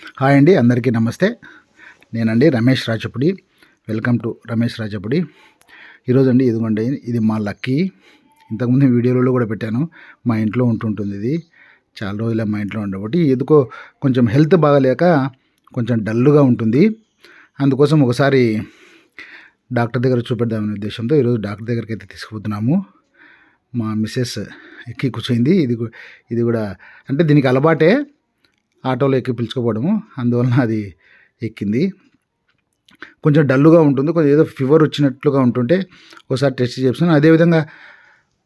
Hi అండి అందరికీ నమస్తే. నేనండి Ramesh రాజపుడి. Welcome to Ramesh Rajapudi. ఈరోజు అండి ఇదిగోండి ఇది మా లక్కీ. ఇంతకుముందు వీడియోలలో కూడా పెట్టాను మా ఇంట్లో ఉంటుంటుంది ఇది. చాలా రోజులు మా ఇంట్లో ఉండబట్టి ఎందుకో కొంచెం హెల్త్ బాగాలేక కొంచెం డల్గా ఉంటుంది. అందుకోసం ఒకసారి డాక్టర్ దగ్గర చూపెడదామనే ఉద్దేశంతో ఈరోజు డాక్టర్ దగ్గరికి అయితే తీసుకుపోతున్నాము. మా మిస్సెస్ ఎక్కి కూర్చోయింది ఇది ఇది కూడా అంటే దీనికి అలవాటే ఆటోలో ఎక్కి పిలుచుకోపోవడము. అందువలన అది ఎక్కింది. కొంచెం డల్లుగా ఉంటుంది. కొంచెం ఏదో ఫీవర్ వచ్చినట్లుగా ఉంటుంటే ఒకసారి టెస్ట్ చేస్తాను అదేవిధంగా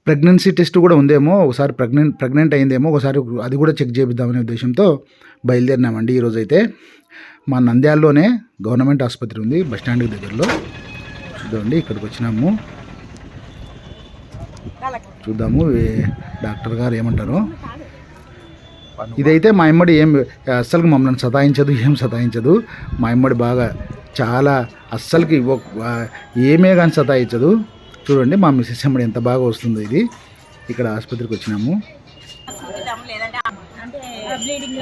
ప్రెగ్నెన్సీ టెస్ట్ కూడా ఉందేమో ఒకసారి ప్రెగ్నెంట్ ప్రెగ్నెంట్ అయిందేమో ఒకసారి అది కూడా చెక్ చేపిద్దామనే ఉద్దేశంతో బయలుదేరినామండి ఈరోజు అయితే మా నంద్యాలలోనే గవర్నమెంట్ ఆసుపత్రి ఉంది బస్ స్టాండ్ దగ్గరలో. చూద్దామండి ఇక్కడికి వచ్చినాము. చూద్దాము డాక్టర్ గారు ఏమంటారు. ఇదైతే మా ఇమ్మడి ఏం అస్సలు మమ్మల్ని సతాయించదు ఏం సతాయించదు. మా ఇమ్మడి బాగా చాలా అస్సలకి ఏమే కానీ సతాయించదు. చూడండి మా మిస్సెస్ ఎమ్మడి ఎంత బాగా వస్తుందో ఇది. ఇక్కడ ఆసుపత్రికి వచ్చినాము.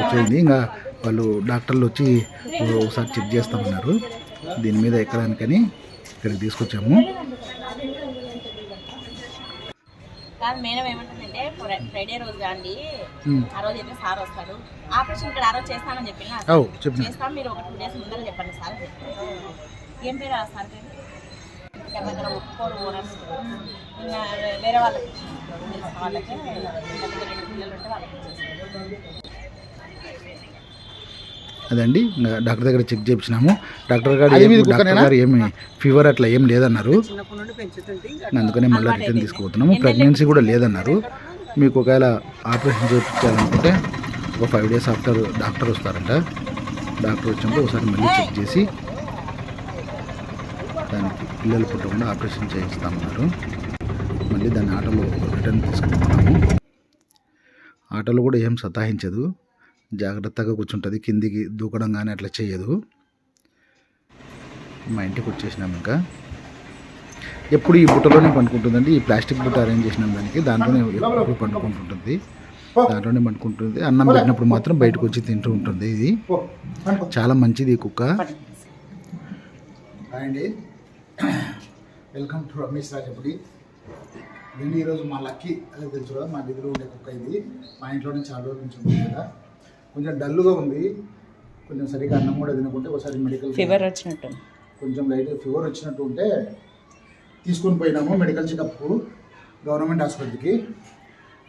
వచ్చింది ఇంకా వాళ్ళు డాక్టర్లు వచ్చి ఒకసారి చెక్ చేస్తామన్నారు. దీని మీద ఎక్కడానికని ఇక్కడికి తీసుకొచ్చాము. కాదు మేడం ఏమంటుందంటే ఫ్రై- ఫ్రైడే రోజు ఉమ్. ఆ రోజు అయితే సార్ వస్తాడు ఆపరేషన్ ఇక్కడ ఆ రోజు చేస్తానని చెప్పిన? చేస్తాం మీరు ఒక టూ డేస్ ముందర చెప్పండి సార్. ఏం పేరు ఆ సార్ పేరు? ఇక్కడ దగ్గర ఒప్పుకోరు ఓనర్స్. ఇంకా వేరే వాళ్ళకి ఇచ్చేస్తాం. తెలిసిన వాళ్ళకి ఇంత ముందు రెండు పిల్లలు ఉంటే వాళ్ళకి ఇచ్చేస్తాం. అదండి. డాక్టర్ దగ్గర చెక్ చేయించినాము డాక్టర్ గారు ఏమి డాక్టర్ గారు ఏమి ఫీవర్ అట్లా ఏం లేదన్నారు. అందుకనే మళ్ళీ రిటర్న్ తీసుకుపోతున్నాము. ప్రెగ్నెన్సీ కూడా లేదన్నారు. మీకు ఒకవేళ ఆపరేషన్ చేయించాలనుకుంటే ఒక ఫైవ్ డేస్ ఆఫ్టర్ డాక్టర్ వస్తారంట. డాక్టర్ వచ్చినప్పుడు ఒకసారి మళ్ళీ చెక్ చేసి దానికి పిల్లలు పుట్టకుండా ఆపరేషన్ చేయిస్తామన్నారు. మళ్ళీ దాన్ని ఆటోలో రిటర్న్ తీసుకుంటున్నాము. ఆటోలో కూడా ఏం సతాయించదు. జాగ్రత్తగా కూర్చుంటుంది కిందికి దూకడం కానీ అట్లా చేయదు. మా ఇంటికి వచ్చేసినాం ఇంకా. ఎప్పుడు ఈ బుట్టలోనే పండుకుంటుందండి ఈ ప్లాస్టిక్ బుట్ట అరేంజ్ చేసినాం దానికి దాంట్లోనే ఎప్పుడు పండుకుంటుంటుంది. దాంట్లోనే పండుకుంటుంది అన్నం పెట్టినప్పుడు మాత్రం బయటకు వచ్చి తింటూ ఉంటుంది ఇది. చాలా మంచిది ఈ కుక్క. అండి. వెల్కమ్ టు రమేష్ రాజపుడి నేను ఈరోజు మా లక్కీ అదే తెలుసు మా దగ్గర ఉండే కుక్క ఇది. మా ఇంట్లోనే చాలా రోజుల నుంచి ఉంది కదా. కొంచెం డల్లుగా ఉంది. కొంచెం సరిగా అన్నం కూడా తినకుంటే ఒకసారి మెడికల్ ఫీవర్ వచ్చినట్టు. కొంచెం లైట్గా ఫీవర్ వచ్చినట్టు ఉంటే తీసుకొని పోయినాము మెడికల్ చెకప్కు గవర్నమెంట్ హాస్పిటల్కి.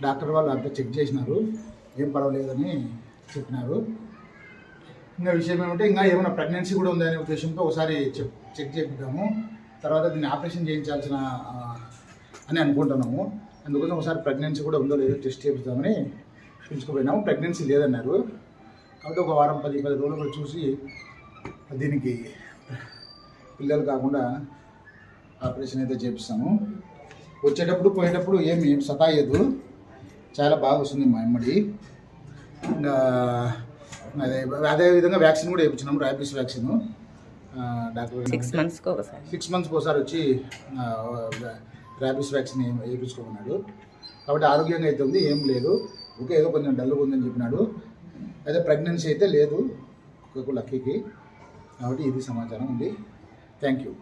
డాక్టర్ వాళ్ళు అంతా చెక్ చేసినారు. ఏం పర్వాలేదని చెప్పినారు. ఇంకా విషయం ఏమంటే ఇంకా ఏమైనా ప్రెగ్నెన్సీ కూడా ఉందనే ఉద్దేశంతో ఒకసారి చెక్ చెక్ చేపిద్దాము. తర్వాత దీన్ని ఆపరేషన్ చేయించాల్సిన అని అనుకుంటున్నాము. అందుకోసం ఒకసారి ప్రెగ్నెన్సీ కూడా ఉందో లేదో టెస్ట్ చేపిద్దామని పిలుచుకుపోయినాము ప్రెగ్నెన్సీ లేదన్నారు. కాబట్టి ఒక వారం పది పది రోజులు కూడా చూసి దీనికి పిల్లలు కాకుండా ఆపరేషన్ అయితే చేపిస్తాము. వచ్చేటప్పుడు పోయేటప్పుడు ఏం ఏం సతాయదు. చాలా బాగా వస్తుంది మా అమ్మడి ఇంకా అదే విధంగా వ్యాక్సిన్ కూడా వేయించినాము ర్యాబీస్ వ్యాక్సిన్. డాక్టర్ సిక్స్ మంత్స్కి ఒకసారి. సిక్స్ మంత్స్కి ఒకసారి వచ్చి ర్యాబీస్ వ్యాక్సిన్ వేయించుకోమన్నాడు. కాబట్టి ఆరోగ్యంగా అయితే ఉంది ఏం లేదు. ఓకే ఏదో కొంచెం డల్గా ఉందని చెప్పినాడు. అయితే ప్రెగ్నెన్సీ అయితే లేదు. కుక్కకు లక్కీకి. కాబట్టి ఇది సమాచారం ఉంది. Thank you